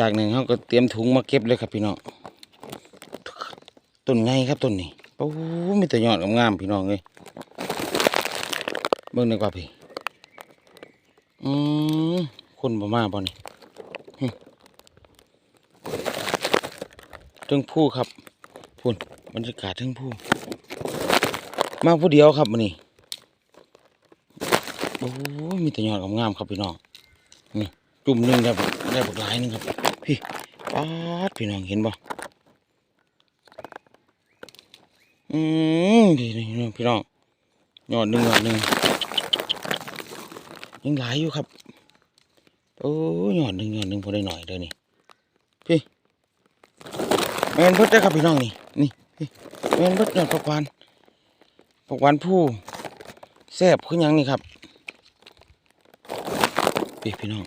จากหนึ่งเขาก็เตรียมถุงมาเก็บเลยครับพี่น้องต้นไงครับต้นนี้โอ้มีแต่ยอดงามๆพี่น้องเลยเบิ่งดีกว่าพี่อืมคนบ่มาบ่นี่หึเทิงผู้ครับพุ่นบรรยากาศเทิงผู้ มาผู้เดียวครับมันนี่โอ้มีแต่ยอดงามๆครับพี่น้องนี่จุ่มหนึ่งได้บักได้บักหลายนึงครับ พี่ป๊าดพี่น้องเห็นบ่อืมพี่นี่พี่น้องยอดหนึ่งยอดหนึ่งยังหลายอยู่ครับโอ้ยอดหนึ่งยอดหนึ่งพอได้หน่อยเด้อนี่พี่แมนเพิดได้ครับพี่น้องนี่นี่พี่แมนเพิดยอดผักวานผักวานผู้แซ่บขึ้นยังนี่ครับพี่พี่น้อง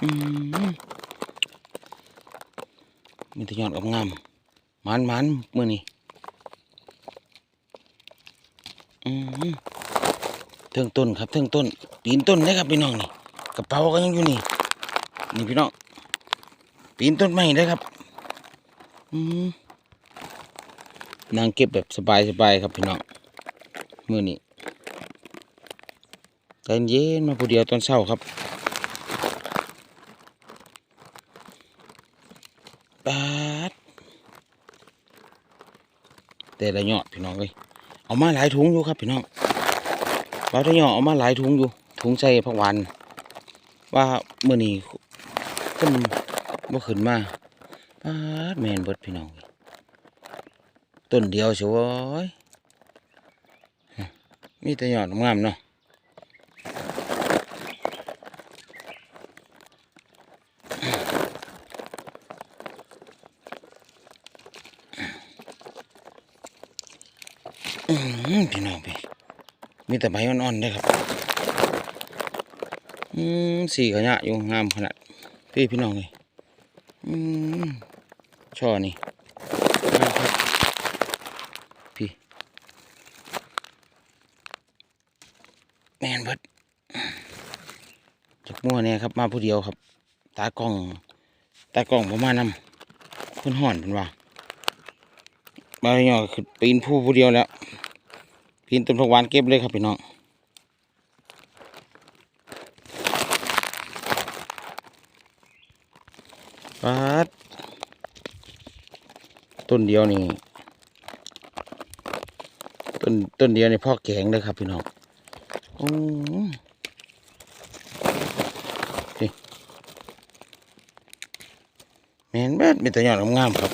มีแต่ยอดงามหมันมันมือนี้อืมเทิงต้นครับเทิงต้น ปีนต้นได้ครับพี่น้องนี่กระเป๋าก็ยังอยู่นี่ นี่พี่น้อง ปีนต้นไม้ได้ครับอนางเก็บแบบสบายๆครับพี่น้องมือนี้ใจเย็นมาผู้เดียวตอนเช้าครับ ปาด แต่ละยอดพี่น้องเลยเอามาหลายถุงอยู่ครับพี่น้องเราทยอเอามาหลายถุงอยู่ ถุงใส่ผักหวานว่าเมื่อนี้คนบ่ขึ้นมาปาดแมนเบิดพี่น้องต้นเดียวสวยมีแต่ยอดงามเนาะ อืมพี่น้องพี่ มีแต่ใบอ่อนๆได้ครับ อืมสีขยะอยู่งามขนาด พี่พี่น้องเลยอืมช่อนี่งามครับพี่ แมนเบิดจากมั่วเนี่ยครับ มาผู้เดียวครับ ตากล้อง ตากล้องผมมานำคนห่อนเป็นว่าบาหยอคือปีนผู้ผู้เดียวแล้ว ปีนต้นผักหวานเก็บเลยครับพี่น้องปัดต้นเดียวนี่ต้นต้นเดียวนี่พ่อแกงเลยครับพี่น้องโอ้นี่แม่นแบดมีแต่ยอดงามครับ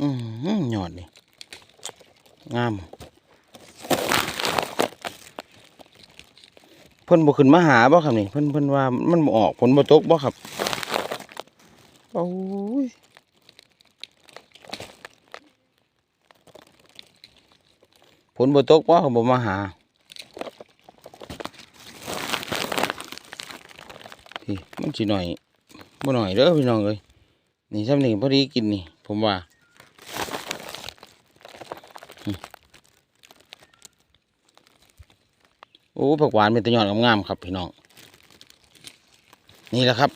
อืมหยอดนี่งามเพิ่นบ่ขึ้นมาหาบ่ครับนี่เพิ่นเพิ่นว่ามันบ่ออกผลบ่ตกบ่ครับโอ้ยผลบ่ตกบ่เขาบ่มาหาพี่มันสิหน่อยบ่หน่อยเด้อพี่น้องเอ้ยนี่ซ้ำนี่พอดีกินนี่ ผมว่า อ้ผักหวานเป็นตะยอดงามๆครับพี่น้อง นี่แหละครับ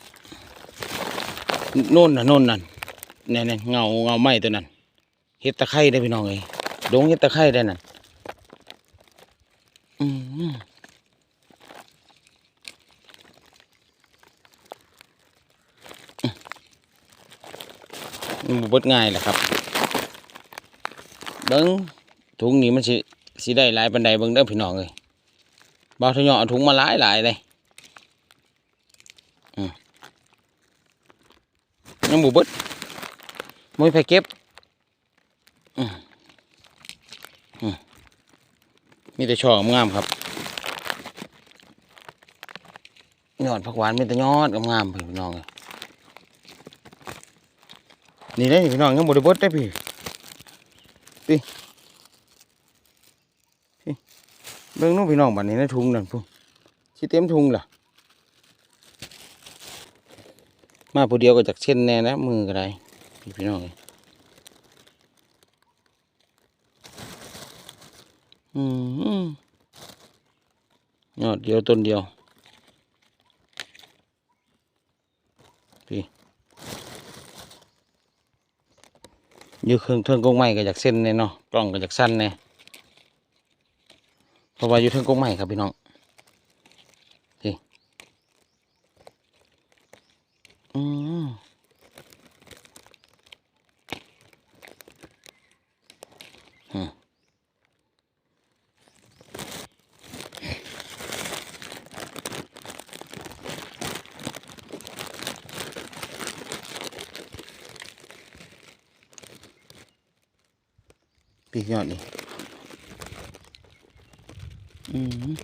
น่นน่ะน่นนั่นเนี่ยเนี่ยเงาเงาไหม้ตัวนั้นเห็ดตะไคร้ได้พี่น้องเอ้ยดงเห็ดตะไคร้ได้นั่นอืมมันบ่เบิดง่ายแหละครับเบิ้งถุงนี้มันสิสิได้หลายปันใดเบิ้งเด้อพี่น้องเอ้ยบ่าวทะยอเอาถุงมาหลย หลายเลยอืมยังบุบดมวยไปเก็บอืมอืมมีแต่ช่องามครับยอดผักหวานมีแต่ยอดงามพี่น้องนี่ได้พี่น้องยังบุได้เบดได้พี่พี่พี่ เบิ่งนู้นพี่น้องบัดนี้ในถุงนั่นพุ่นสิเต็มถุงล่ะ มาผู้เดียวก็จากเช่นแน่นะมือก็ได้พี่พี่น้องอืมยอดเดียวต้นเดียวพี่ยู่เครื่องเทิงกงไม้ก็จากเส้นแน่เนาะกล้องก็จากสั้นแน่ เพราะว่าอยู่เทิงกงไม้ครับพี่น้องพี่อืมปีกยอดนี่ อืม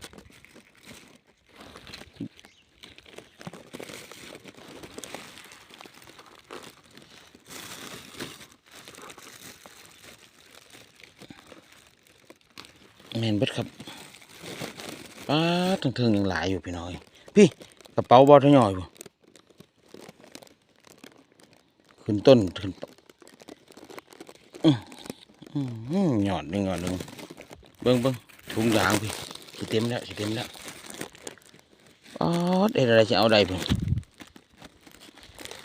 แมนเบิดครับป้าถึงถึงยังหลายอยู่พี่น้อย พี่กระเป๋าบอทย่อยบ่ขึ้นต้นขึ้นอืมหยอดหนึ่งหยอดหนึ่งเบิ้งเบิ้งถุงยางพี่ สิเต็มแล้วสิเต็มแล้วอ๋อเด็ดอะไรจะเอาใดพี่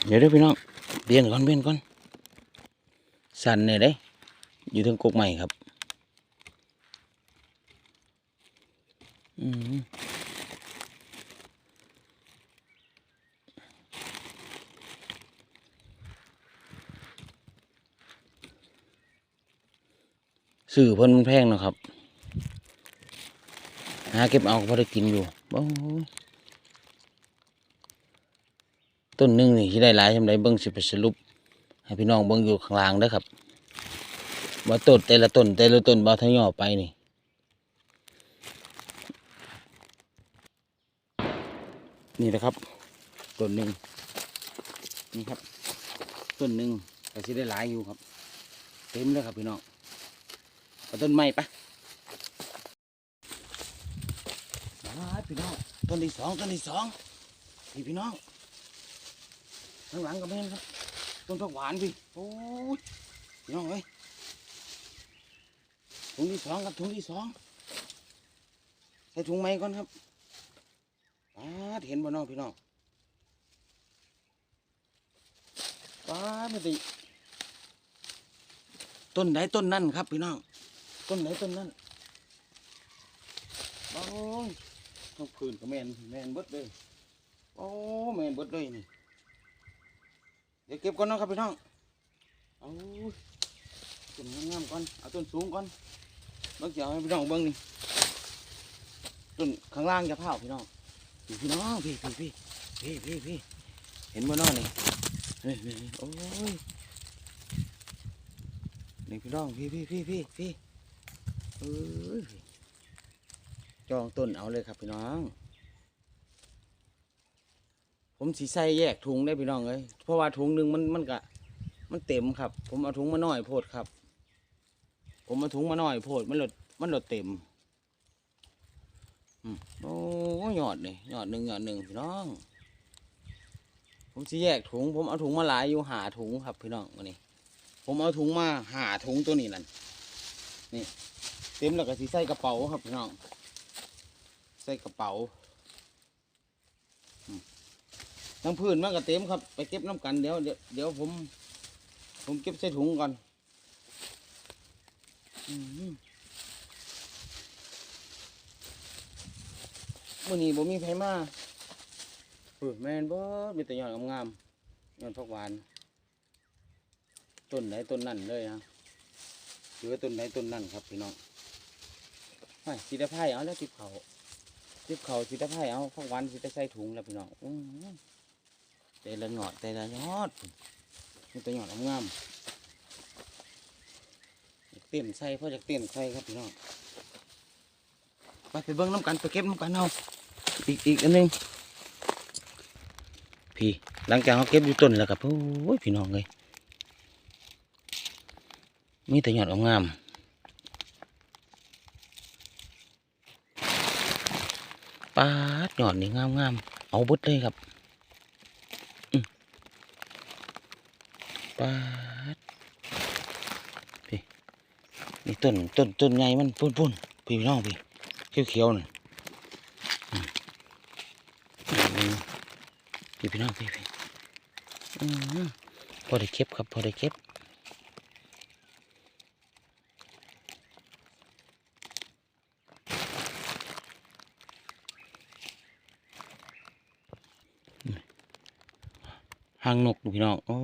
เดี๋ยวเด้อพี่น้องเบียนก่อนเบียนก่อนสั่นเนี่ยเด้อยู่ถึงกกใหม่ครับอืมสื่อเพิ่นมันแพงเนาะครับาเก็บเอาพอได้กินอยู่โอ้ต้นหนึงนี่ที่ได้หลายทำไดเบิ้งสิไปสรุป ให้พี่น้องเบิ้งอยู่ข้างล่างเด้อครับว่าต้นแต่ละต้นแต่ละต้นบ่ทะยอไปนี่นี่นะครับต้นหนึ่งนี่ครับ ต้นหนึ่งก็สิได้หลายอยู่ครับ เต็มเลยครับพี่น้องเอาต้นไม้ปะมาพี่น้อง ต้นที่สองต้นที่สองพี่พี่น้องข้างหลังก็ไม่นครับต้นผักหวานพี่โอ้ยพี่น้องเอ้ยถุงที่สองครับถุงที่สองใส่ถุงไม้ก่อนครับป้าเห็นบ่น้องพี่น้องป้าไม่ติต้นไหนต้นนั่นครับพี่น้องต้นไหนต้นนั่นโอ้ย ต้องคืนกับแมนแมนเบิดเลยโอ้แมนเบิดเลยนี่เดี๋ยวเก็บก่อนนะครับพี่น้องเอาต้นงามๆก่อนเอาต้นสูงก่อนเบิ่งจะเอาให้พี่น้องเบิ่งนี่ต้นข้างล่างจะเผาพี่น้องพี่น้องพี่พี่พี่พี่พี่พี่เห็นบ่น้อนี่นี่นี่นี่โอ้ยนี่พี่น้องพี่พี่พี่พี่พี่เอ้ย จองต้นเอาเลยครับพี่น้อง ผมสีใส่แยกถุงได้พี่น้องเลยเพราะว่าถุงหนึ่งมันมันกะมันเต็มครับ ผมเอาถุงมาหน้อยโพดครับ ผมเอาถุงมาหน้อยโพดมันหลดมันหลดเต็มอืมโอ้ยอดเลยยอดหนึ่งหยอดหนึ่งพี่น้อง ผมสีแยกถุง ผมเอาถุงมาหลายอยู่หาถุงครับพี่น้องวันนี้ผมเอาถุงมาหาถุงตัวนี้นั่นนี่เต็มแล้วก็สีใส่กระเป๋าครับพี่น้อง ใส่กระเป๋าทั้งพื้นมันก็เต็มครับ ไปเก็บน้ำกันเดี๋ยว เดี๋ยวผม ผมเก็บใส่ถุงก่อนอืมมื่อนี้บ่มีไผมาเออแม่นบ่มีแต่ยอดงามๆยอดผักหวาน ต้นไหนต้นนั่นเลยฮะหรือว่าต้นไหนต้นนั่นครับพี่น้องไปสีตะไคร้เอาแล้วติบเขา ติบเขาสีตะไคร้เอาผักหวานสีตะใส่ถุงแล้วพี่น้องอื้อหือแต่ละหยอดแต่ละยอดมันตัวหยอดงามๆอยากเต้นใส่เพราะอยากเต้นใส่ครับพี่น้องไปไปเบิ้งน้ำกันไปเก็บน้ำกันเอาอีกอีกอันหนึงพี่หลังจากเขาเก็บอยู่ต้นแล้วครับโอ้ยพี่น้องเลยมีแต่หยอดงาม ปาดหยอดนี่งามๆเอาเบดเลยครับปาดพี่นี่ต้นต้นต้นใหญ่มันปุ่นปุ่นพี่น้องพี่เขียวเขียวน่ะพี่พี่น้องพี่พี่พอได้เก็บครับพอได้เก็บ หางนกดูพี่น้องโอ้